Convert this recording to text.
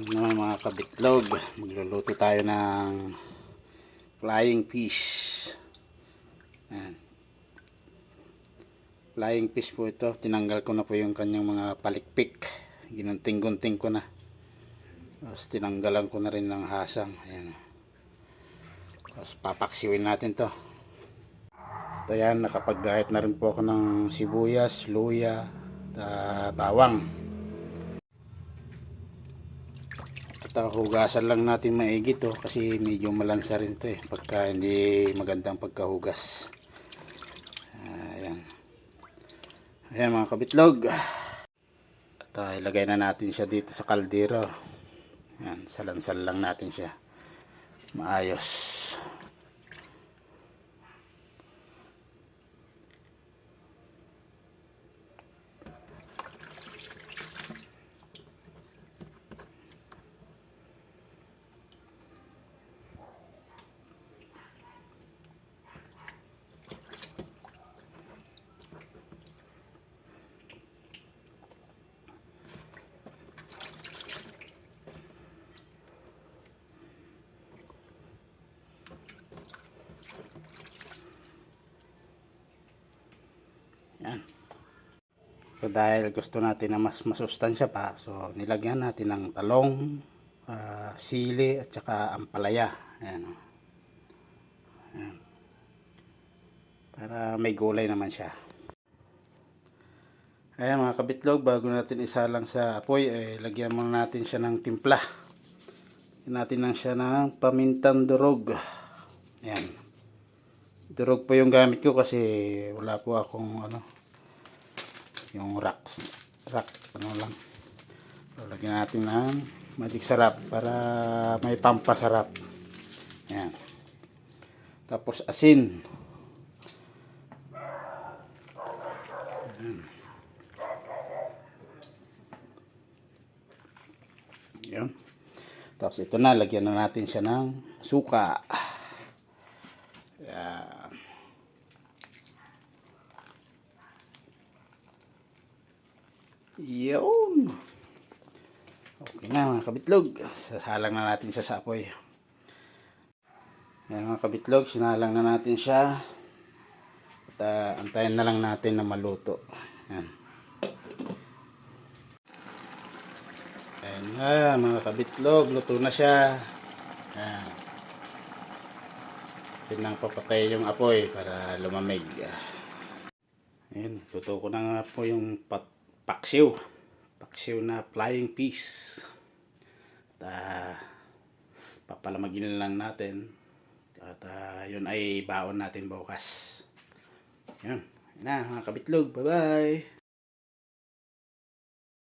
Yan naman mga kabitlog. Magluluto tayo ng flying fish. Yan. Flying fish po ito. Tinanggal ko na po yung kanyang mga palikpik. Ginunting-gunting ko na. Tapos tinanggalan ko na rin ng hasang. Ayan. Tapos papaksiwin natin to. Ito yan, nakapaggahit na rin po ako ng sibuyas, luya, at ah, bawang. Ah, hugasan lang natin maigi to kasi medyo malansa rin to eh pagka hindi magandang pagkahugas. Ayan. Ayan mga kabitlog. At ah, ilagay na natin siya dito sa kaldero. Ayan, salansal lang natin siya. Maayos. Yan. So dahil gusto natin na mas masustansya pa, so nilagyan natin ng talong, ah, sili at saka ampalaya. Ayan. o. Ayan. Para may gulay naman siya. Ayan mga kabitlog, bago natin isalang sa apoy, eh, lagyan muna natin siya ng timpla. Lagyan natin lang siya ng pamintang durog. Ayan. Durog po yung gamit ko kasi wala po akong ano, yung racks. Rack ano lang. So, lagyan natin ng magic sarap para may pampasarap. Yan tapos asin. Yan tapos ito na lagyan na natin siya ng suka. Yan Yun. Okay na mga kabitlog. Sasalang na natin siya sa apoy. Yan mga kabitlog, sinalang na natin siya. At ah, antayin na lang natin na maluto. Yan. Ayan na mga kabitlog, luto na siya. Yan. Pinang papatay yung apoy para lumamig. Ayan, luto ko na nga po yung pat paksiw. Paksiw na flying fish. At ah, papalamagin lang natin. At ah, yun ay baon natin bukas. Yun. Yun na mga kabitlog. Bye-bye.